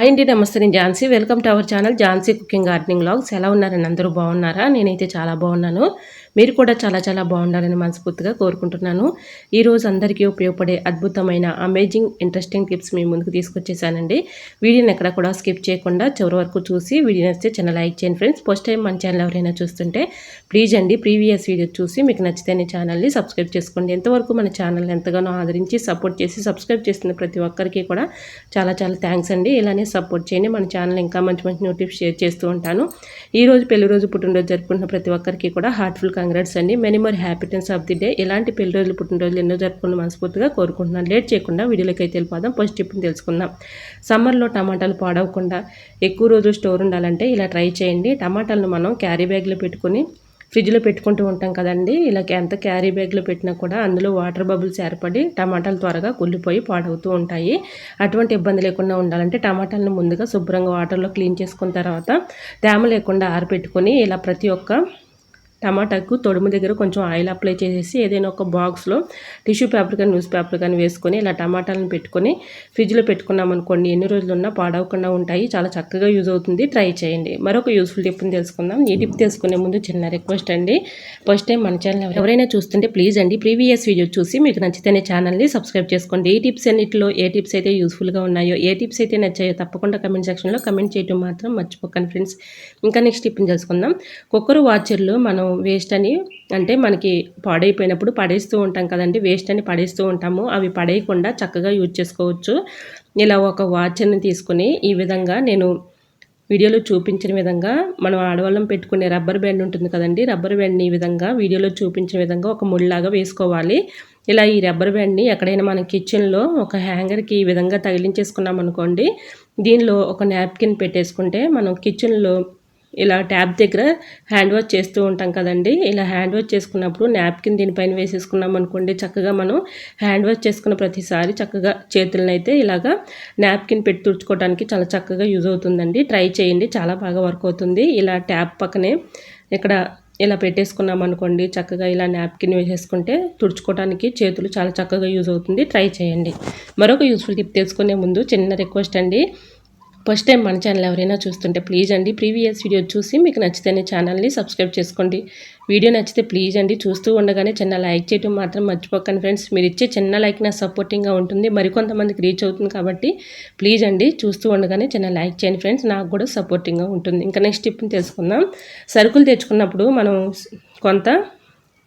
Hi అండి నమస్తే నేను Jhansi. Welcome to our channel Jhansi cooking gardening vlogs ఎలా ఉన్నారని అందరూ బాగున్నారా? నేనైతే చాలా బాగున్నాను. మీరు కూడా చాలా చాలా బాగుండాలని మనస్ఫూర్తిగా కోరుకుంటున్నాను. ఈరోజు అందరికీ ఉపయోగపడే అద్భుతమైన అమేజింగ్ ఇంట్రెస్టింగ్ టిప్స్ మీ ముందుకు తీసుకొచ్చేసానండి. వీడియోని ఎక్కడ కూడా స్కిప్ చేయకుండా చివరి వరకు చూసి వీడియో నచ్చితే చిన్న లైక్ చేయండి ఫ్రెండ్స్ ఫస్ట్ టైం మన ఛానల్ ఎవరైనా చూస్తుంటే ప్లీజ్ అండి ప్రీవియస్ వీడియో చూసి మీకు నచ్చితే ఛానల్ని సబ్స్క్రైబ్ చేసుకోండి. ఎంతవరకు మన ఛానల్ ఎంతగానో ఆదరించి సపోర్ట్ చేసి సబ్స్క్రైబ్ చేస్తున్న ప్రతి ఒక్కరికి కూడా చాలా చాలా థ్యాంక్స్ అండి. ఇలానే సపోర్ట్ చేయండి. మన ఛానల్ ఇంకా మంచి మంచి నోటిఫ్ షేర్ చేస్తూ ఉంటాను. ఈ రోజు పెళ్ళి రోజు పుట్టినరోజు జరుపుకుంటున్న ప్రతి ఒక్కరికి కూడా హార్ట్ఫుల్ కంగ్రాట్స్ అండి. Many more happiness of the day ఇలాంటి పెళ్ళి రోజులు పుట్టినరోజులు ఎన్నో జరుపుకున్న మనస్ఫూర్తిగా కోరుకుంటున్నాను. లేట్ చేయకుండా వీడియోలోకి అయితే వెళ్ళిపోదాం. ఫస్ట్ టిప్ని తెలుసుకుందాం. సమ్మర్లో టమాటాలు పాడవకుండా ఎక్కువ రోజులు స్టోర్ ఉండాలంటే ఇలా ట్రై చేయండి. టమాటాలను మనం క్యారీ బ్యాగ్లో పెట్టుకొని ఫ్రిడ్జ్లో పెట్టుకుంటూ ఉంటాం కదండి. ఇలా ఎంత క్యారీ బ్యాగ్లో పెట్టినా కూడా అందులో వాటర్ బబుల్స్ ఏర్పడి టమాటాలు త్వరగా కుళ్ళిపోయి పాడవుతూ ఉంటాయి. అటువంటి ఇబ్బంది లేకుండా ఉండాలంటే టమాటాలను ముందుగా శుభ్రంగా వాటర్లో క్లీన్ చేసుకున్న తర్వాత తేమ లేకుండా ఆరబెట్టుకొని ఇలా ప్రతి ఒక్క టమాటాకు తొడుము దగ్గర కొంచెం ఆయిల్ అప్లై చేసేసి ఏదైనా ఒక బాక్స్లో టిష్యూ పేపర్ కానీ న్యూస్ పేపర్ కానీ వేసుకొని ఇలా టమాటాలను పెట్టుకొని ఫ్రిడ్జ్లో పెట్టుకున్నాం అనుకోండి ఎన్ని రోజులు ఉన్నా పాడవకుండా ఉంటాయి చాలా చక్కగా యూజ్ అవుతుంది. ట్రై చేయండి. మరొక యూస్ఫుల్ టిప్ని తెలుసుకుందాం. ఈ టిప్ తెలుసుకునే ముందు చిన్న రిక్వెస్ట్ అండి. ఫస్ట్ టైం మన ఛానల్ ఎవరైనా చూస్తుంటే ప్లీజ్ అండి ప్రీవియస్ వీడియో చూసి మీకు నచ్చితేనే ఛానల్ని సబ్స్క్రైబ్ చేసుకోండి. ఈ టిప్స్ అన్నింటిలో ఏ టిప్స్ అయితే యూస్ఫుల్గా ఉన్నాయో ఏ టిప్స్ అయితే నచ్చాయో తప్పకుండా కమెంట్ సెక్షన్లో కమెంట్ చేయడం మాత్రం మర్చిపోకండి ఫ్రెండ్స్. ఇంకా నెక్స్ట్ టిప్ని తెలుసుకుందాం. కుక్కర్ వాచర్లు మనం వేస్ట్ అని అంటే మనకి పాడైపోయినప్పుడు పడేస్తూ ఉంటాం కదండి వేస్ట్ అని పడేస్తూ ఉంటాము. అవి పడేయకుండా చక్కగా యూజ్ చేసుకోవచ్చు. ఇలా ఒక వాచ్ని తీసుకుని ఈ విధంగా నేను వీడియోలో చూపించిన విధంగా మనం ఆడవాళ్ళం పెట్టుకునే రబ్బర్ బ్యాండ్ ఉంటుంది కదండి రబ్బర్ బ్యాండ్ని ఈ విధంగా వీడియోలో చూపించిన విధంగా ఒక ముళ్ళలాగా వేసుకోవాలి. ఇలా ఈ రబ్బర్ బ్యాండ్ని ఎక్కడైనా మన కిచెన్లో ఒక హ్యాంగర్కి ఈ విధంగా తగిలించేసుకున్నాం అనుకోండి దీనిలో ఒక నాప్కిన్ పెట్టేసుకుంటే మనం కిచెన్లో ఇలా ట్యాప్ దగ్గర హ్యాండ్ వాష్ చేస్తూ ఉంటాం కదండి. ఇలా హ్యాండ్ వాష్ చేసుకున్నప్పుడు నాప్కిన్ దీనిపైన వేసేసుకున్నాం అనుకోండి చక్కగా మనం హ్యాండ్ వాష్ చేసుకున్న ప్రతిసారి చక్కగా చేతులను అయితే ఇలాగా నాప్కిన్ పెట్టి తుడుచుకోవడానికి చాలా చక్కగా యూజ్ అవుతుందండి. ట్రై చేయండి చాలా బాగా వర్క్ అవుతుంది. ఇలా ట్యాప్ పక్కనే ఇక్కడ ఇలా పెట్టేసుకున్నాం అనుకోండి చక్కగా ఇలా నాప్కిన్ వేసేసుకుంటే తుడుచుకోవడానికి చేతులు చాలా చక్కగా యూజ్ అవుతుంది. ట్రై చేయండి. మరొక యూస్ఫుల్ టిప్ తెలుసుకునే ముందు చిన్న రిక్వెస్ట్ అండి. ఫస్ట్ టైం మన ఛానల్ ఎవరైనా చూస్తుంటే ప్లీజ్ అండి ప్రీవియస్ వీడియో చూసి మీకు నచ్చితేనే ఛానల్ని సబ్స్క్రైబ్ చేసుకోండి. వీడియో నచ్చితే ప్లీజ్ అండి చూస్తూ ఉండగానే చిన్న లైక్ చేయడం మాత్రం మర్చిపోకండి ఫ్రెండ్స్. మీరు ఇచ్చే చిన్న లైక్ నా సపోర్టింగ్గా ఉంటుంది. మరికొంతమందికి రీచ్ అవుతుంది కాబట్టి ప్లీజ్ అండి చూస్తూ ఉండగానే చిన్న లైక్ చేయండి ఫ్రెండ్స్. నాకు కూడా సపోర్టింగ్గా ఉంటుంది. ఇంకా నెక్స్ట్ టిప్ని తెలుసుకుందాం. సరుకులు తెచ్చుకున్నప్పుడు మనం కొంత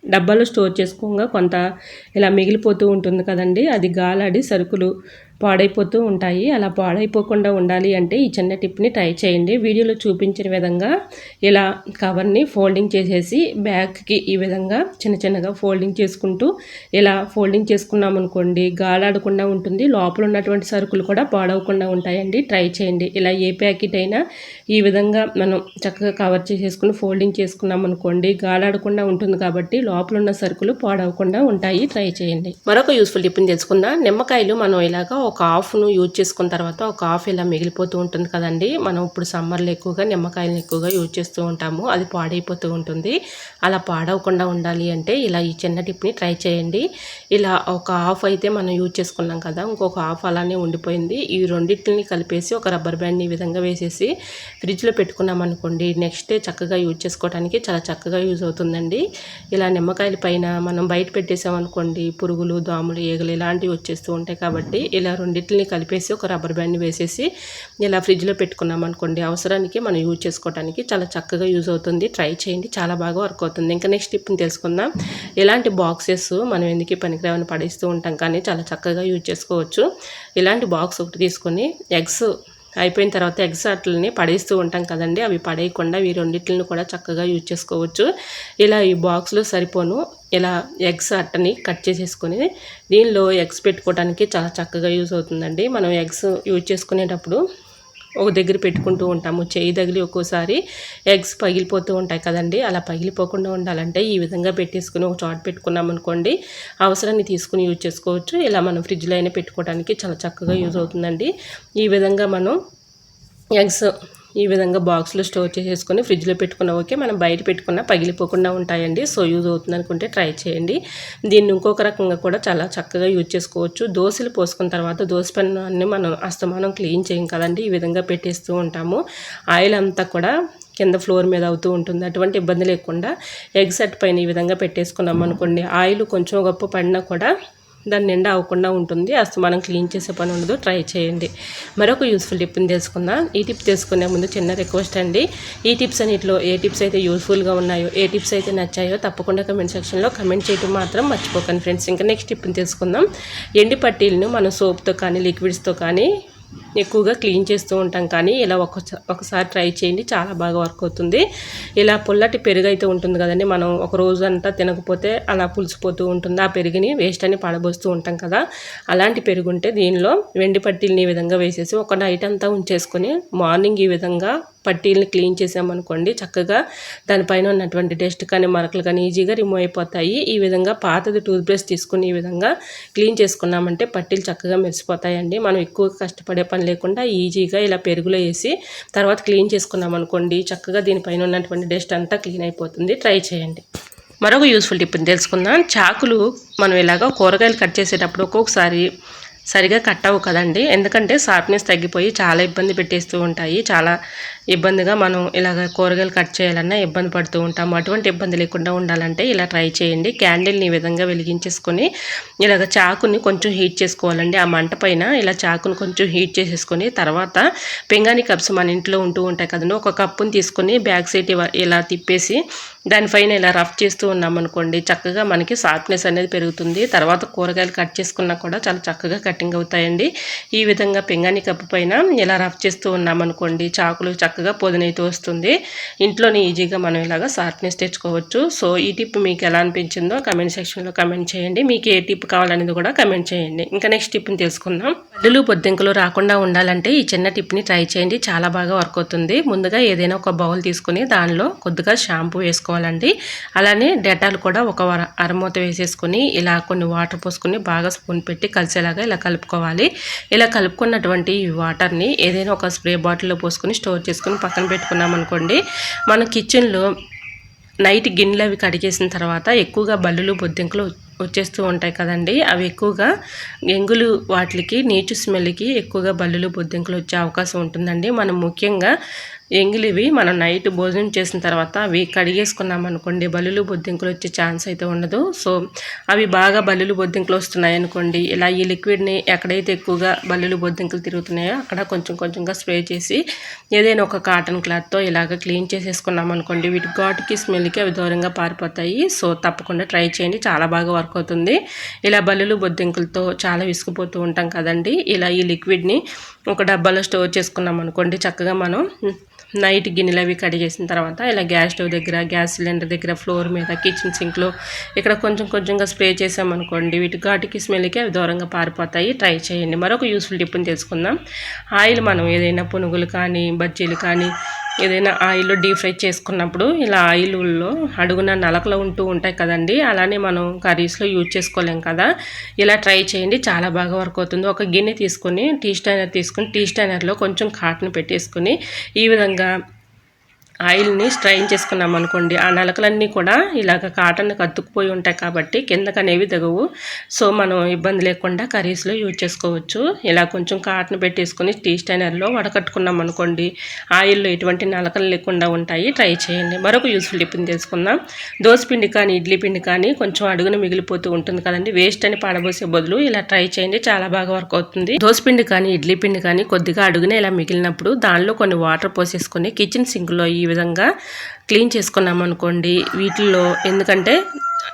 డబ్బాలో స్టోర్ చేసుకోగా కొంత ఇలా మిగిలిపోతూ ఉంటుంది కదండి. అది గాలాడి సరుకులు పాడైపోతూ ఉంటాయి. అలా పాడైపోకుండా ఉండాలి అంటే ఈ చిన్న టిప్ని ట్రై చేయండి. వీడియోలో చూపించిన విధంగా ఇలా కవర్ని ఫోల్డింగ్ చేసేసి బ్యాగ్కి ఈ విధంగా చిన్న చిన్నగా ఫోల్డింగ్ చేసుకుంటూ ఇలా ఫోల్డింగ్ చేసుకున్నాం అనుకోండి గాలాడకుండా ఉంటుంది. లోపల ఉన్నటువంటి సరుకులు కూడా పాడవకుండా ఉంటాయండి. ట్రై చేయండి. ఇలా ఏ ప్యాకెట్ అయినా ఈ విధంగా మనం చక్కగా కవర్ చేసేసుకుని ఫోల్డింగ్ చేసుకున్నాం అనుకోండి గాలాడకుండా ఉంటుంది కాబట్టి లోపల ఉన్న సరుకులు పాడవకుండా ఉంటాయి. ట్రై చేయండి. మరొక యూస్ఫుల్ టిప్ని తెలుసుకుందాం. నిమ్మకాయలు మనం ఇలాగా ఒక హాఫ్ను యూజ్ చేసుకున్న తర్వాత ఒక హాఫ్ ఇలా మిగిలిపోతూ ఉంటుంది కదండి. మనం ఇప్పుడు సమ్మర్లో ఎక్కువగా నిమ్మకాయలను ఎక్కువగా యూజ్ చేస్తూ ఉంటాము. అది పాడైపోతూ ఉంటుంది. అలా పాడవకుండా ఉండాలి అంటే ఇలా ఈ చిన్న టిప్ని ట్రై చేయండి. ఇలా ఒక హాఫ్ అయితే మనం యూజ్ చేసుకున్నాం కదా ఇంకొక హాఫ్ అలానే ఉండిపోయింది. ఈ రెండింటిని కలిపేసి ఒక రబ్బర్ బ్యాండ్ని ఈ విధంగా వేసేసి ఫ్రిడ్జ్లో పెట్టుకున్నాం అనుకోండి నెక్స్ట్ డే చక్కగా యూజ్ చేసుకోవడానికి చాలా చక్కగా యూజ్ అవుతుందండి. ఇలా నిమ్మకాయల పైన మనం బయట పెట్టేసామనుకోండి పురుగులు దోమలు ఈగలు ఇలాంటివి వచ్చేస్తూ ఉంటాయి కాబట్టి ఇలా రెండింటిని కలిపేసి ఒక రబ్బర్ బ్యాండ్ వేసేసి ఇలా ఫ్రిడ్జ్లో పెట్టుకున్నాం అనుకోండి అవసరానికి మనం యూజ్ చేసుకోవడానికి చాలా చక్కగా యూజ్ అవుతుంది. ట్రై చేయండి చాలా బాగా వర్క్ అవుతుంది. ఇంకా నెక్స్ట్ టిప్ని తెలుసుకుందాం. ఇలాంటి బాక్సెస్ మనం ఎందుకు పనికిరావని పడేస్తూ ఉంటాం కానీ చాలా చక్కగా యూజ్ చేసుకోవచ్చు. ఇలాంటి బాక్స్ ఒకటి తీసుకొని ఎగ్స్ అయిపోయిన తర్వాత ఎగ్స్ అట్లని పడేస్తూ ఉంటాం కదండి. అవి పడేయకుండా ఈ రెండింటిని కూడా చక్కగా యూజ్ చేసుకోవచ్చు. ఇలా ఈ బాక్స్లో సరిపోను. ఇలా ఎగ్స్ అట్టని కట్ చేసేసుకొని దీనిలో ఎగ్స్ పెట్టుకోవడానికి చాలా చక్కగా యూజ్ అవుతుందండి. మనం ఎగ్స్ యూజ్ చేసుకునేటప్పుడు ఒక దగ్గర పెట్టుకుంటూ ఉంటాము. చేయి తగిలి ఒక్కోసారి ఎగ్స్ పగిలిపోతూ ఉంటాయి కదండి. అలా పగిలిపోకుండా ఉండాలంటే ఈ విధంగా పెట్టేసుకుని ఒక చాట్ పెట్టుకున్నాం అనుకోండి అవసరాన్ని తీసుకుని యూజ్ చేసుకోవచ్చు. ఇలా మనం ఫ్రిడ్జ్లో అయినా పెట్టుకోవడానికి చాలా చక్కగా యూజ్ అవుతుందండి. ఈ విధంగా మనం ఎగ్స్ ఈ విధంగా బాక్స్లో స్టోర్ చేసేసుకొని ఫ్రిడ్జ్లో పెట్టుకున్న ఓకే మనం బయట పెట్టుకున్న పగిలిపోకుండా ఉంటాయండి. సో యూజ్ అవుతుంది అనుకుంటే ట్రై చేయండి. దీన్ని ఇంకొక రకంగా కూడా చాలా చక్కగా యూజ్ చేసుకోవచ్చు. దోశలు పోసుకున్న తర్వాత దోశ అన్ని మనం అస్తమానం క్లీన్ చేయం కదండి. ఈ విధంగా పెట్టేస్తూ ఉంటాము. ఆయిల్ అంతా కూడా కింద ఫ్లోర్ మీద అవుతూ ఉంటుంది. అటువంటి ఇబ్బంది లేకుండా ఎగ్ సెట్ పైన ఈ విధంగా పెట్టేసుకున్నాం అనుకోండి ఆయిల్ కొంచెం గొప్ప పడినా కూడా దాని నిండా అవ్వకుండా ఉంటుంది. అసలు మనం క్లీన్ చేసే పని ఉండదు. ట్రై చేయండి. మరొక యూస్ఫుల్ టిప్ని తెలుసుకుందాం. ఈ టిప్ తెలుసుకునే ముందు చిన్న రిక్వెస్ట్ అండి. ఈ టిప్స్ అన్నిటిలో ఏ టిప్స్ అయితే యూస్ఫుల్గా ఉన్నాయో ఏ టిప్స్ అయితే నచ్చాయో తప్పకుండా కమెంట్ సెక్షన్లో కమెంట్ చేయడం మాత్రం మర్చిపోకండి ఫ్రెండ్స్. ఇంకా నెక్స్ట్ టిప్ని తెలుసుకుందాం. ఎండి పట్టీలను మనం సోప్తో కానీ లిక్విడ్స్తో కానీ ఎక్కువగా క్లీన్ చేస్తూ ఉంటాం కానీ ఇలా ఒక ఒకసారి ట్రై చేయండి చాలా బాగా వర్క్ అవుతుంది. ఇలా పుల్లటి పెరుగు అయితే ఉంటుంది కదండి మనం ఒక రోజు అంతా తినకపోతే అలా పులిసిపోతూ ఉంటుంది ఆ పెరుగుని వేస్ట్ అని పడబోస్తూ ఉంటాం కదా. అలాంటి పెరుగు ఉంటే దీనిలో వెండి పట్టీలని ఈ విధంగా వేసేసి ఒక నైట్ అంతా ఉంచేసుకొని మార్నింగ్ ఈ విధంగా పట్టీల్ని క్లీన్ చేసామనుకోండి చక్కగా దానిపైన ఉన్నటువంటి డస్ట్ కానీ మరకలు కానీ ఈజీగా రిమూవ్ అయిపోతాయి. ఈ విధంగా పాతది టూత్బ్రష్ తీసుకుని ఈ విధంగా క్లీన్ చేసుకున్నామంటే పట్టీలు చక్కగా మెరిసిపోతాయండి. మనం ఎక్కువ కష్టపడే పని లేకుండా ఈజీగా ఇలా పెరుగులో వేసి తర్వాత క్లీన్ చేసుకున్నాం అనుకోండి చక్కగా దీనిపైన ఉన్నటువంటి డస్ట్ అంతా క్లీన్ అయిపోతుంది. ట్రై చేయండి. మరొక యూస్ఫుల్ టిప్ని తెలుసుకుందాం. చాకులు మనం ఇలాగ కూరగాయలు కట్ చేసేటప్పుడు ఒక్కొక్కసారి సరిగా కట్ అవ్వు కదండి. ఎందుకంటే షార్ప్నెస్ తగ్గిపోయి చాలా ఇబ్బంది పెట్టేస్తూ ఉంటాయి. చాలా ఇబ్బందిగా మనం ఇలాగ కూరగాయలు కట్ చేయాలన్నా ఇబ్బంది పడుతూ ఉంటాము. అటువంటి ఇబ్బంది లేకుండా ఉండాలంటే ఇలా ట్రై చేయండి. క్యాండిల్ని ఈ విధంగా వెలిగించేసుకొని ఇలాగ చాకుని కొంచెం హీట్ చేసుకోవాలండి. ఆ మంట పైన ఇలా చాకుని కొంచెం హీట్ చేసేసుకొని తర్వాత పెంగాని కప్స్ మన ఇంట్లో ఉంటూ ఉంటాయి కదండి. ఒక కప్పుని తీసుకొని బ్యాక్ సైడ్ ఇలా తిప్పేసి దానిపైన ఇలా రఫ్ చేస్తూ ఉన్నామనుకోండి చక్కగా మనకి సాఫ్ట్నెస్ అనేది పెరుగుతుంది. తర్వాత కూరగాయలు కట్ చేసుకున్నా కూడా చాలా చక్కగా కటింగ్ అవుతాయండి. ఈ విధంగా పెంగాని కప్పు పైన ఇలా రఫ్ చేస్తూ ఉన్నామనుకోండి చాకులు చక్క చక్కగా పొదినైతే వస్తుంది. ఇంట్లోనే ఈజీగా మనం ఇలాగా షార్ప్నెస్ తెచ్చుకోవచ్చు. సో ఈ టిప్ మీకు ఎలా అనిపించిందో కమెంట్ సెక్షన్లో కమెంట్ చేయండి. మీకు ఏ టిప్ కావాలనేది కూడా కమెంట్ చేయండి. ఇంకా నెక్స్ట్ టిప్ని తెలుసుకుందాం. పడ్డులు బొద్దింకలు రాకుండా ఉండాలంటే ఈ చిన్న టిప్ని ట్రై చేయండి. చాలా బాగా వర్క్ అవుతుంది. ముందుగా ఏదైనా ఒక బౌల్ తీసుకుని దానిలో కొద్దిగా షాంపూ వేసుకోవాలండి. అలానే డెటాల్ కూడా ఒక అరమూత వేసేసుకొని ఇలా కొన్ని వాటర్ పోసుకొని బాగా స్పూన్ పెట్టి కలిసేలాగా ఇలా కలుపుకోవాలి. ఇలా కలుపుకున్నటువంటి ఈ వాటర్ని ఏదైనా ఒక స్ప్రే బాటిల్లో పోసుకొని స్టోర్ చేసుకుని పక్కన పెట్టుకున్నాం అనుకోండి మన కిచెన్లో నైట్ గిన్నెలు అవి కడిగేసిన తర్వాత ఎక్కువగా బల్లులు బొద్దింకలు వచ్చేస్తూ ఉంటాయి కదండి. అవి ఎక్కువగా ఎంగులు వాటికి నీచు స్మెల్కి ఎక్కువగా బల్లులు బొద్దింకలు వచ్చే అవకాశం ఉంటుందండి. మనం ముఖ్యంగా ఎంగిలివి మనం నైట్ భోజనం చేసిన తర్వాత అవి కడిగేసుకున్నాం అనుకోండి బల్లులు బొద్దింకులు వచ్చే ఛాన్స్ అయితే ఉండదు. సో అవి బాగా బల్లులు బొద్దింకులు వస్తున్నాయి అనుకోండి ఇలా ఈ లిక్విడ్ని ఎక్కడైతే ఎక్కువగా బల్లులు బొద్దింకులు తిరుగుతున్నాయో అక్కడ కొంచెం కొంచెంగా స్ప్రే చేసి ఏదైనా ఒక కాటన్ క్లాత్తో ఇలాగ క్లీన్ చేసేసుకున్నాం అనుకోండి వీటి ఘాటుకి స్మెల్కి అవి దూరంగా పారిపోతాయి. సో తప్పకుండా ట్రై చేయండి చాలా బాగా వర్క్ అవుతుంది. ఇలా బల్లులు బొద్దింకులతో చాలా విసుకుపోతూ ఉంటాం కదండి ఇలా ఈ లిక్విడ్ని ఒక డబ్బాలో స్టోర్ చేసుకున్నాం అనుకోండి చక్కగా మనం నైట్ గిన్నెలు అవి కడిగేసిన తర్వాత ఇలా గ్యాస్ స్టవ్ దగ్గర గ్యాస్ సిలిండర్ దగ్గర ఫ్లోర్ మీద కిచెన్ సింక్లో ఇక్కడ కొంచెం కొంచెంగా స్ప్రే చేసామనుకోండి వీటి ఘాటుకి స్మెల్కి అవి దూరంగా పారిపోతాయి. ట్రై చేయండి. మరొక యూస్ఫుల్ టిప్ని తెలుసుకుందాం. ఆయిల్ మనం ఏదైనా పునుగులు కానీ బజ్జీలు కానీ ఏదైనా ఆయిల్లో డీప్ ఫ్రై చేసుకున్నప్పుడు ఇలా ఆయిల్లో అడుగున నలకలు ఉంటూ ఉంటాయి కదండి అలానే మనం కర్రీస్లో యూజ్ చేసుకోలేం కదా. ఇలా ట్రై చేయండి చాలా బాగా వర్క్ అవుతుంది. ఒక గిన్నె తీసుకొని టీ స్టైనర్ తీసుకొని టీ స్టైనర్లో కొంచెం కాటన్ పెట్టేసుకొని ఈ విధంగా ఆయిల్ని స్ట్రైన్ చేసుకున్నాం అనుకోండి ఆ నలకలన్నీ కూడా ఇలాగ కాటన్ కత్తుకుపోయి ఉంటాయి కాబట్టి కిందకు అనేవి దిగవు. సో మనం ఇబ్బంది లేకుండా కర్రీస్లో యూజ్ చేసుకోవచ్చు. ఇలా కొంచెం కాటన్ పెట్టేసుకొని టీ స్టైనర్లో వడకట్టుకున్నాం అనుకోండి ఆయిల్లో ఎటువంటి నలకలు లేకుండా ఉంటాయి. ట్రై చేయండి. మరొక యూస్ఫుల్ టిప్ని తెలుసుకుందాం. పిండి కానీ ఇడ్లీ పిండి కానీ కొంచెం అడుగున మిగిలిపోతూ ఉంటుంది కదండి. వేస్ట్ అని పాడబోసే బదులు ఇలా ట్రై చేయండి. చాలా బాగా వర్క్ అవుతుంది. పిండి కానీ ఇడ్లీ పిండి కానీ కొద్దిగా అడుగున ఇలా మిగిలినప్పుడు దానిలో కొన్ని వాటర్ పోసేసుకొని కిచెన్ సింక్లో ఈ ఈ విధంగా క్లీన్ చేసుకున్నాం అనుకోండి వీటిల్లో. ఎందుకంటే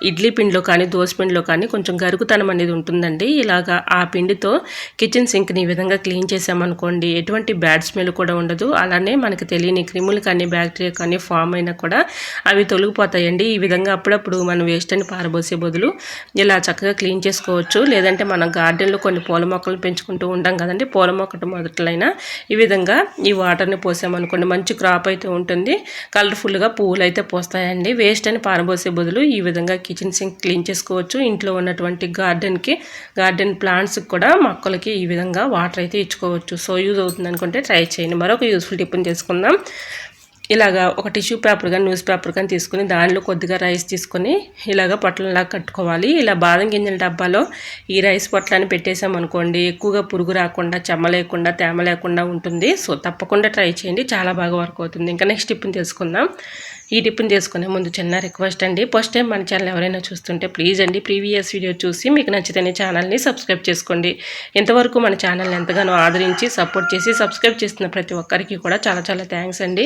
ఇడ్లీ పిండిలో కానీ దోశ పిండిలో కానీ కొంచెం గరుగుతనం అనేది ఉంటుందండి. ఇలాగా ఆ పిండితో కిచెన్ సింక్ని ఈ విధంగా క్లీన్ చేసామనుకోండి ఎటువంటి బ్యాడ్ స్మెల్ కూడా ఉండదు. అలానే మనకి తెలియని క్రిములు కానీ బ్యాక్టీరియా కానీ ఫామ్ అయినా కూడా అవి తొలగిపోతాయండి. ఈ విధంగా అప్పుడప్పుడు మనం వేస్ట్ అని పారబోసే బదులు ఇలా చక్కగా క్లీన్ చేసుకోవచ్చు. లేదంటే మన గార్డెన్లో కొన్ని పూల మొక్కలు పెంచుకుంటూ ఉంటాం కదండి. పూల మొక్కటి మొదట్లైనా ఈ విధంగా ఈ వాటర్ని పోసామనుకోండి మంచి క్రాప్ అయితే ఉంటుంది. కలర్ఫుల్గా పువ్వులు అయితే పోస్తాయండి. వేస్ట్ అని పారబోసే బదులు ఈ విధంగా కిచెన్ సింక్ క్లీన్ చేసుకోవచ్చు. ఇంట్లో ఉన్నటువంటి గార్డెన్కి గార్డెన్ ప్లాంట్స్కి కూడా మొక్కలకి ఈ విధంగా వాటర్ అయితే ఇచ్చుకోవచ్చు. సో యూజ్ అవుతుంది అనుకుంటే ట్రై చేయండి. మరొక యూస్ఫుల్ టిప్ని తెలుసుకుందాం. ఇలాగా ఒక టిష్యూ పేపర్ కానీ న్యూస్ పేపర్ కానీ తీసుకుని దానిలో కొద్దిగా రైస్ తీసుకొని ఇలాగ పొట్లంలా కట్టుకోవాలి. ఇలా బాదం గింజల డబ్బాలో ఈ రైస్ పొట్లాన్ని పెట్టేసామనుకోండి ఎక్కువగా పురుగు రాకుండా చెమ్మ లేకుండా తేమ లేకుండా ఉంటుంది. సో తప్పకుండా ట్రై చేయండి. చాలా బాగా వర్క్ అవుతుంది. ఇంకా నెక్స్ట్ టిప్ని తెలుసుకుందాం. ఈ టిప్ని చేసుకునే ముందు చిన్న రిక్వెస్ట్ అండి. ఫస్ట్ టైం మన ఛానల్ ఎవరైనా చూస్తుంటే ప్లీజ్ అండి ప్రీవియస్ వీడియో చూసి మీకు నచ్చితేనే ఛానల్ని సబ్స్క్రైబ్ చేసుకోండి. ఇంతవరకు మన ఛానల్ని ఎంతగానో ఆదరించి సపోర్ట్ చేసి సబ్స్క్రైబ్ చేస్తున్న ప్రతి ఒక్కరికి కూడా చాలా చాలా థ్యాంక్స్ అండి.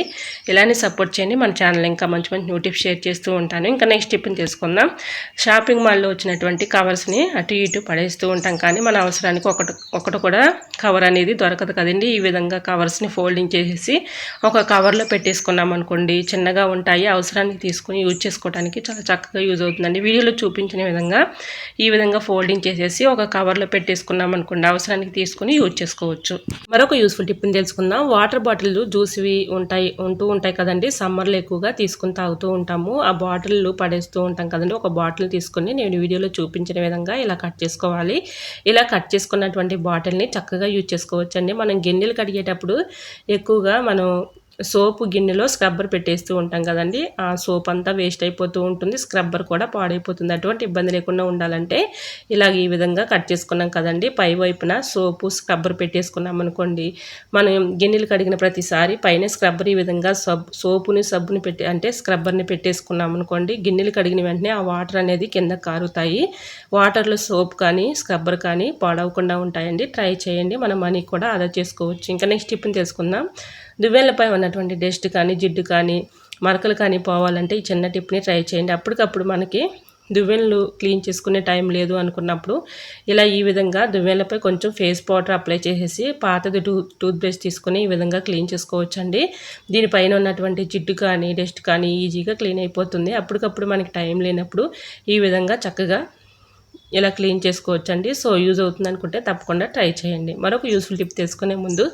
ఇలానే సపోర్ట్ చేయండి. మన ఛానల్ ఇంకా మంచి మంచి నోటిఫ్ షేర్ చేస్తూ ఉంటాను. ఇంకా నెక్స్ట్ టిప్ని చేసుకుందాం షాపింగ్ మాల్లో వచ్చినటువంటి కవర్స్ని అటు ఇటు పడేస్తూ ఉంటాం. కానీ మన అవసరానికి ఒకటి ఒకటి కూడా కవర్ అనేది దొరకదు కదండి. ఈ విధంగా కవర్స్ని ఫోల్డింగ్ చేసేసి ఒక కవర్లో పెట్టేసుకున్నాం అనుకోండి చిన్నగా ఉంటాయి. ఉంటాయి. అవసరానికి తీసుకుని యూజ్ చేసుకోవడానికి చాలా చక్కగా యూజ్ అవుతుందండి. వీడియోలో చూపించిన విధంగా ఈ విధంగా ఫోల్డింగ్ చేసేసి ఒక కవర్లో పెట్టేసుకున్నాం అనుకోండి. అవసరానికి తీసుకుని యూజ్ చేసుకోవచ్చు. మరొక యూస్ఫుల్ టిప్ని తెలుసుకుందాం. వాటర్ బాటిల్ జ్యూస్వి ఉంటాయి ఉంటూ ఉంటాయి కదండి. సమ్మర్లో ఎక్కువగా తీసుకుని తాగుతూ ఉంటాము. ఆ బాటిల్ పడేస్తూ ఉంటాం కదండి. ఒక బాటిల్ తీసుకుని నేను వీడియోలో చూపించిన విధంగా ఇలా కట్ చేసుకోవాలి. ఇలా కట్ చేసుకున్నటువంటి బాటిల్ని చక్కగా యూజ్ చేసుకోవచ్చండి. మనం గిన్నెలు కడిగేటప్పుడు ఎక్కువగా మనం సోపు గిన్నెలో స్క్రబ్బర్ పెట్టేస్తూ ఉంటాం కదండి. ఆ సోప్ అంతా వేస్ట్ అయిపోతూ ఉంటుంది. స్క్రబ్బర్ కూడా పాడైపోతుంది. అటువంటి ఇబ్బంది లేకుండా ఉండాలంటే ఇలాగ ఈ విధంగా కట్ చేసుకున్నాం కదండి. పై వైపున సోపు స్క్రబ్బర్ పెట్టేసుకున్నాం అనుకోండి. మనం గిన్నెలు కడిగిన ప్రతిసారి పైన స్క్రబ్బర్ ఈ విధంగా సబ్ సోపుని సబ్బుని పెట్టి అంటే స్క్రబ్బర్ని పెట్టేసుకున్నాం అనుకోండి. గిన్నెలు కడిగిన వెంటనే ఆ వాటర్ అనేది కింద కారుతాయి. వాటర్లో సోప్ కానీ స్క్రబ్బర్ కానీ పాడవకుండా ఉంటాయండి. ట్రై చేయండి. మన మనీ కూడా ఆదా చేసుకోవచ్చు. ఇంకా నెక్స్ట్ టిప్ని తెలుసుకుందాం. దువ్వెలపై ఉన్నటువంటి డస్ట్ కానీ జిడ్డు కానీ మరకలు కానీ పోవాలంటే ఈ చిన్న టిప్ని ట్రై చేయండి. అప్పటికప్పుడు మనకి దువ్వెనలు క్లీన్ చేసుకునే టైం లేదు అనుకున్నప్పుడు ఇలా ఈ విధంగా దువ్వెనలపై కొంచెం ఫేస్ పౌడర్ అప్లై చేసేసి పాతది టూ టూత్ బ్రష్ తీసుకుని ఈ విధంగా క్లీన్ చేసుకోవచ్చండి. దీనిపైన ఉన్నటువంటి జిడ్డు కానీ డస్ట్ కానీ ఈజీగా క్లీన్ అయిపోతుంది. అప్పటికప్పుడు మనకి టైం లేనప్పుడు ఈ విధంగా చక్కగా ఇలా క్లీన్ చేసుకోవచ్చండి. సో యూజ్ అవుతుంది అనుకుంటే తప్పకుండా ట్రై చేయండి. మరొక యూస్ఫుల్ టిప్ తీసుకునే ముందు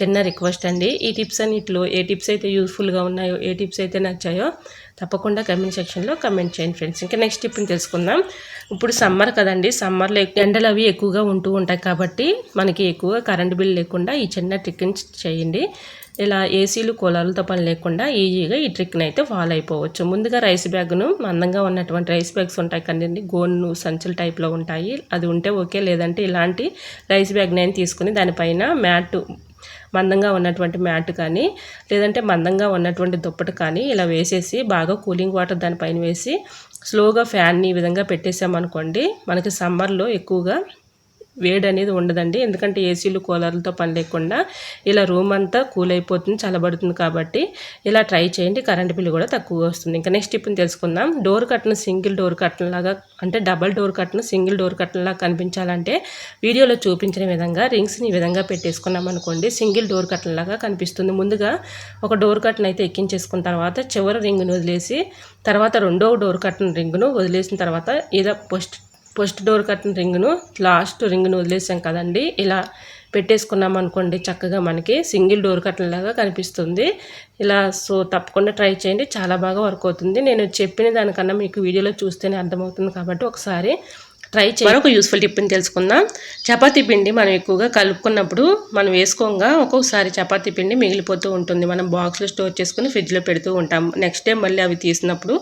చిన్న రిక్వెస్ట్ అండి. ఈ టిప్స్ అన్నింటిలో ఏ టిప్స్ అయితే యూస్ఫుల్గా ఉన్నాయో ఏ టిప్స్ అయితే నచ్చాయో తప్పకుండా కమెంట్ సెక్షన్లో కమెంట్ చేయండి ఫ్రెండ్స్. ఇంకా నెక్స్ట్ టిప్ని తెలుసుకుందాం. ఇప్పుడు సమ్మర్ కదండి. సమ్మర్లో ఎండలు అవి ఎక్కువగా ఉంటూ ఉంటాయి కాబట్టి మనకి ఎక్కువగా కరెంట్ బిల్ లేకుండా ఈ చిన్న ట్రిక్ని చేయండి. ఇలా ఏసీలు కూలర్లతో పని లేకుండా ఈజీగా ఈ ట్రిక్ని అయితే ఫాలో అయిపోవచ్చు. ముందుగా రైస్ బ్యాగ్ను మందంగా ఉన్నటువంటి రైస్ బ్యాగ్స్ ఉంటాయి కదండి గోన్ను సంచుల టైప్లో ఉంటాయి. అది ఉంటే ఓకే లేదంటే ఇలాంటి రైస్ బ్యాగ్ నేను తీసుకుని దానిపైన మ్యాట్ మందంగా ఉన్నటువంటి మ్యాట్ కానీ లేదంటే మందంగా ఉన్నటువంటి దుప్పటి కానీ ఇలా వేసేసి బాగా కూలింగ్ వాటర్ దానిపైన వేసి స్లోగా ఫ్యాన్ని ఈ విధంగా పెట్టేసామనుకోండి మనకి సమ్మర్లో ఎక్కువగా వేడి అనేది ఉండదండి. ఎందుకంటే ఏసీలు కూలర్లతో పని లేకుండా ఇలా రూమ్ అంతా కూల్ అయిపోతుంది చల్లబడుతుంది కాబట్టి ఇలా ట్రై చేయండి. కరెంట్ బిల్లు కూడా తక్కువగా వస్తుంది. ఇంకా నెక్స్ట్ ఇప్పుడు తెలుసుకుందాం. డోర్ కట్టిన సింగిల్ డోర్ కట్టన్ లాగా అంటే డబల్ డోర్ కట్టిన సింగిల్ డోర్ కట్టన్ లాగా కనిపించాలంటే వీడియోలో చూపించిన విధంగా రింగ్స్ని ఈ విధంగా పెట్టేసుకున్నాం అనుకోండి సింగిల్ డోర్ కట్టన్ లాగా కనిపిస్తుంది. ముందుగా ఒక డోర్ కట్టన్ అయితే ఎక్కించేసుకున్న తర్వాత చివరి రింగ్ను వదిలేసి తర్వాత రెండో డోర్ కట్టిన రింగ్ను వదిలేసిన తర్వాత ఏదో పోస్ట్ ఫస్ట్ డోర్ కట్టిన రింగ్ను లాస్ట్ రింగ్ను వదిలేసాం కదండి. ఇలా పెట్టేసుకున్నాం అనుకోండి చక్కగా మనకి సింగిల్ డోర్ కట్టన్ లాగా కనిపిస్తుంది. ఇలా సో తప్పకుండా ట్రై చేయండి. చాలా బాగా వర్క్ అవుతుంది. నేను చెప్పిన దానికన్నా మీకు వీడియోలో చూస్తేనే అర్థమవుతుంది కాబట్టి ఒకసారి ట్రై చేయ. మరొక యూస్ఫుల్ టిప్ని తెలుసుకుందాం. చపాతీ పిండి మనం ఎక్కువగా కలుపుకున్నప్పుడు మనం వేసుకోగా ఒక్కొక్కసారి చపాతీ పిండి మిగిలిపోతూ ఉంటుంది. మనం బాక్స్లో స్టోర్ చేసుకుని ఫ్రిడ్జ్లో పెడుతూ ఉంటాం. నెక్స్ట్ డే మళ్ళీ అవి తీసినప్పుడు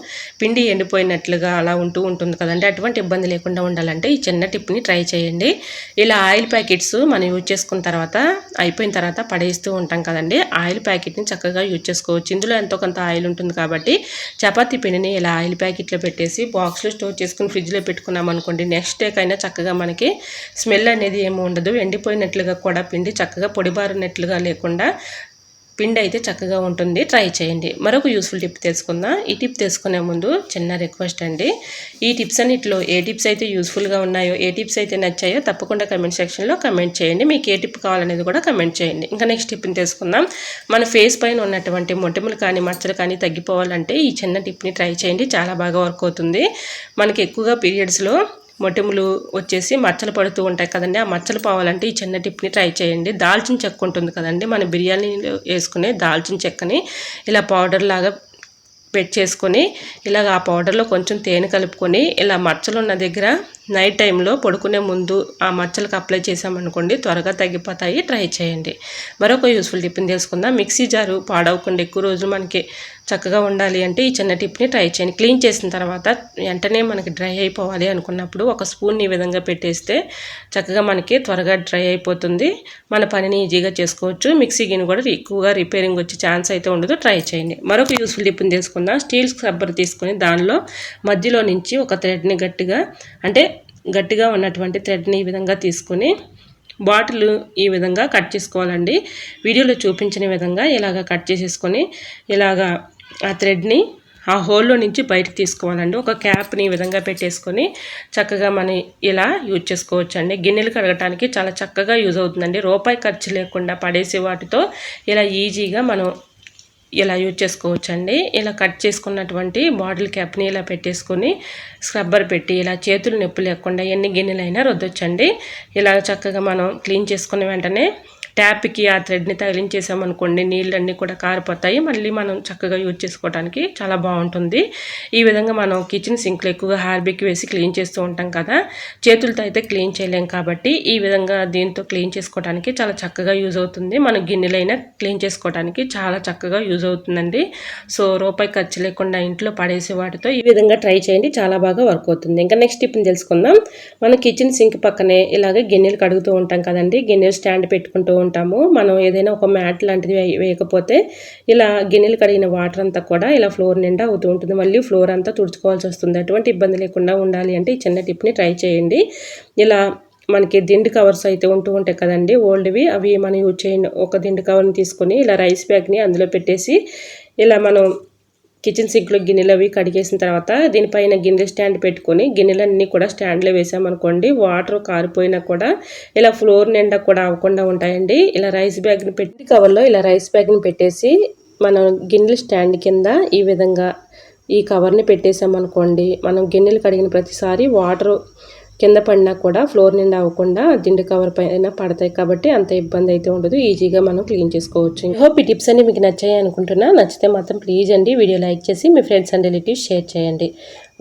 పిండి ఎండిపోయినట్లుగా అలా ఉంటూ ఉంటుంది కదండి. అటువంటి ఇబ్బంది లేకుండా ఉండాలంటే ఈ చిన్న టిప్ని ట్రై చేయండి. ఇలా ఆయిల్ ప్యాకెట్స్ మనం యూజ్ చేసుకున్న తర్వాత అయిపోయిన తర్వాత పడేస్తూ ఉంటాం కదండి. ఆయిల్ ప్యాకెట్ని చక్కగా యూజ్ చేసుకోవచ్చు. ఇందులో ఎంతో కొంత ఆయిల్ ఉంటుంది కాబట్టి చపాతీ పిండిని ఇలా ఆయిల్ ప్యాకెట్లో పెట్టేసి బాక్స్లో స్టోర్ చేసుకుని ఫ్రిడ్జ్లో పెట్టుకున్నాం అనుకోండి నెక్స్ట్ డేకైనా చక్కగా మనకి స్మెల్ అనేది ఏమి ఉండదు. ఎండిపోయినట్లుగా కూడా పిండి చక్కగా పొడిబారినట్లుగా లేకుండా పిండి అయితే చక్కగా ఉంటుంది. ట్రై చేయండి. మరొక యూస్ఫుల్ టిప్ తెలుసుకుందాం. ఈ టిప్ తెలుసుకునే ముందు చిన్న రిక్వెస్ట్ అండి. ఈ టిప్స్ అన్నిటిలో ఏ టిప్స్ అయితే యూస్ఫుల్గా ఉన్నాయో ఏ టిప్స్ అయితే నచ్చాయో తప్పకుండా కమెంట్ సెక్షన్లో కమెంట్ చేయండి. మీకు ఏ టిప్ కావాలనేది కూడా కమెంట్ చేయండి. ఇంకా నెక్స్ట్ టిప్ని తెలుసుకుందాం. మన ఫేస్ పైన ఉన్నటువంటి మొటిమలు కానీ మచ్చలు కానీ తగ్గిపోవాలంటే ఈ చిన్న టిప్ని ట్రై చేయండి. చాలా బాగా వర్క్ అవుతుంది. మనకి ఎక్కువగా పీరియడ్స్లో మొటిములు వచ్చేసి మచ్చలు పడుతూ ఉంటాయి కదండి. ఆ మచ్చలు పోవాలంటే ఈ చిన్న టిప్ని ట్రై చేయండి. దాల్చిన చెక్క ఉంటుంది కదండి. మన బిర్యానీలో వేసుకునే దాల్చిన చెక్కని ఇలా పౌడర్ లాగా పెట్ చేసుకొని ఇలాగ ఆ పౌడర్లో కొంచెం తేనె కలుపుకొని ఇలా మచ్చలు ఉన్న దగ్గర నైట్ టైంలో పడుకునే ముందు ఆ మచ్చలకు అప్లై చేసామనుకోండి త్వరగా తగ్గిపోతాయి. ట్రై చేయండి. మరొక యూస్ఫుల్ టిప్ని తెలుసుకుందాం. మిక్సీ జారు పాడవకుండా ఎక్కువ రోజులు మనకి చక్కగా ఉండాలి అంటే ఈ చిన్న టిప్ని ట్రై చేయండి. క్లీన్ చేసిన తర్వాత వెంటనే మనకి డ్రై అయిపోవాలి అనుకున్నప్పుడు ఒక స్పూన్ ఈ విధంగా పెట్టేస్తే చక్కగా మనకి త్వరగా డ్రై అయిపోతుంది. మన పనిని ఈజీగా చేసుకోవచ్చు. మిక్సీ గిన్నె కూడా ఎక్కువగా రిపేరింగ్ వచ్చే ఛాన్స్ అయితే ఉండదు. ట్రై చేయండి. మరొక యూస్ఫుల్ టిప్ని తెలుసుకుందాం. స్టీల్ స్క్రబ్బర్ తీసుకొని దానిలో మధ్యలో నుంచి ఒక థ్రెడ్ని గట్టిగా అంటే గట్టిగా ఉన్నటువంటి థ్రెడ్ని ఈ విధంగా తీసుకొని బాటిల్ ఈ విధంగా కట్ చేసుకోవాలండి. వీడియోలో చూపించిన విధంగా ఇలాగ కట్ చేసేసుకొని ఇలాగా ఆ థ్రెడ్ని ఆ హోల్లో నుంచి బయటకు తీసుకోవాలండి. ఒక క్యాప్ని ఈ విధంగా పెట్టేసుకొని చక్కగా మనం ఇలా యూజ్ చేసుకోవచ్చు అండి గిన్నెలు కడగటానికి చాలా చక్కగా యూజ్ అవుతుందండి. రూపాయి ఖర్చు లేకుండా పడేసే వాటితో ఇలా ఈజీగా మనం ఇలా యూజ్ చేసుకోవచ్చండి? ఇలా కట్ చేసుకున్నటువంటి బాటిల్ క్యాప్ని ఇలా పెట్టేసుకొని స్క్రబ్బర్ పెట్టి ఇలా చేతులు నొప్పి లేకుండా ఎన్ని గిన్నెలైనా రుద్దొచ్చండి. ఇలా చక్కగా మనం క్లీన్ చేసుకున్న వెంటనే ట్యాప్కి ఆ థ్రెడ్ని తగిలించేసామనుకోండి నీళ్ళన్నీ కూడా కారిపోతాయి. మళ్ళీ మనం చక్కగా యూజ్ చేసుకోవడానికి చాలా బాగుంటుంది. ఈ విధంగా మనం కిచెన్ సింక్లో ఎక్కువగా హార్బిక్ వేసి క్లీన్ చేస్తూ ఉంటాం కదా చేతులతో అయితే క్లీన్ చేయలేం కాబట్టి ఈ విధంగా దీంతో క్లీన్ చేసుకోవడానికి చాలా చక్కగా యూజ్ అవుతుంది. మన గిన్నెలైనా క్లీన్ చేసుకోవడానికి చాలా చక్కగా యూజ్ అవుతుందండి. సో రూపాయి ఖర్చు లేకుండా ఇంట్లో పడేసే వాటితో ఈ విధంగా ట్రై చేయండి. చాలా బాగా వర్క్ అవుతుంది. ఇంకా నెక్స్ట్ టిప్ని తెలుసుకుందాం. మన కిచెన్ సింక్ పక్కనే ఇలాగే గిన్నెలు కడుగుతూ ఉంటాం కదండి. గిన్నెలు స్టాండ్ పెట్టుకుంటూ ఉంటాము. మనం ఏదైనా ఒక మ్యాట్ లాంటిది వేయకపోతే ఇలా గిన్నెలు కడిగిన వాటర్ అంతా కూడా ఇలా ఫ్లోర్ నిండా అవుతూ ఉంటుంది. మళ్ళీ ఫ్లోర్ అంతా తుడుచుకోవాల్సి వస్తుంది. అటువంటి ఇబ్బంది లేకుండా ఉండాలి అంటే ఈ చిన్న టిప్ని ట్రై చేయండి. ఇలా మనకి దిండు కవర్స్ అయితే ఉంటూ ఉంటాయి కదండి. ఓల్డ్వి అవి మనం యూజ్ చేయండి ఒక దిండు కవర్ని తీసుకొని ఇలా రైస్ బ్యాగ్ని అందులో పెట్టేసి ఇలా మనం కిచెన్ సింక్లో గిన్నెలు అవి కడిగేసిన తర్వాత దీనిపైన గిన్నె స్టాండ్ పెట్టుకొని గిన్నెలన్నీ కూడా స్టాండ్లో వేసామనుకోండి వాటర్ కారిపోయినా కూడా ఇలా ఫ్లోర్ నిండా కూడా అవ్వకుండా ఉంటాయండి. ఇలా రైస్ బ్యాగ్ని పెట్టి కవర్లో ఇలా రైస్ బ్యాగ్ని పెట్టేసి మనం గిన్నెల స్టాండ్ కింద ఈ విధంగా ఈ కవర్ని పెట్టేసామనుకోండి మనం గిన్నెలు కడిగిన ప్రతిసారి వాటర్ కింద పడినా కూడా ఫ్లోర్ నిండా అవ్వకుండా దిండు కవర్ పైన పడతాయి కాబట్టి అంత ఇబ్బంది అయితే ఉండదు. ఈజీగా మనం క్లీన్ చేసుకోవచ్చు. హోప్ ఈ టిప్స్ అన్ని మీకు నచ్చాయి అనుకుంటున్నా. నచ్చితే మాత్రం ప్లీజ్ అండి వీడియో లైక్ చేసి మీ ఫ్రెండ్స్ అండ్ రిలేటివ్స్ షేర్ చేయండి.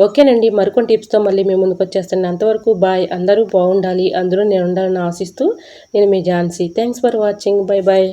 ఓకేనండి మరికొన్ని టిప్స్తో మళ్ళీ మేము ముందుకు వచ్చేస్తాను అంతవరకు బాయ్. అందరూ బాగుండాలి అందరూ నేను ఉండాలని ఆశిస్తూ నేను మీ Jhansi. Thanks for watching bye bye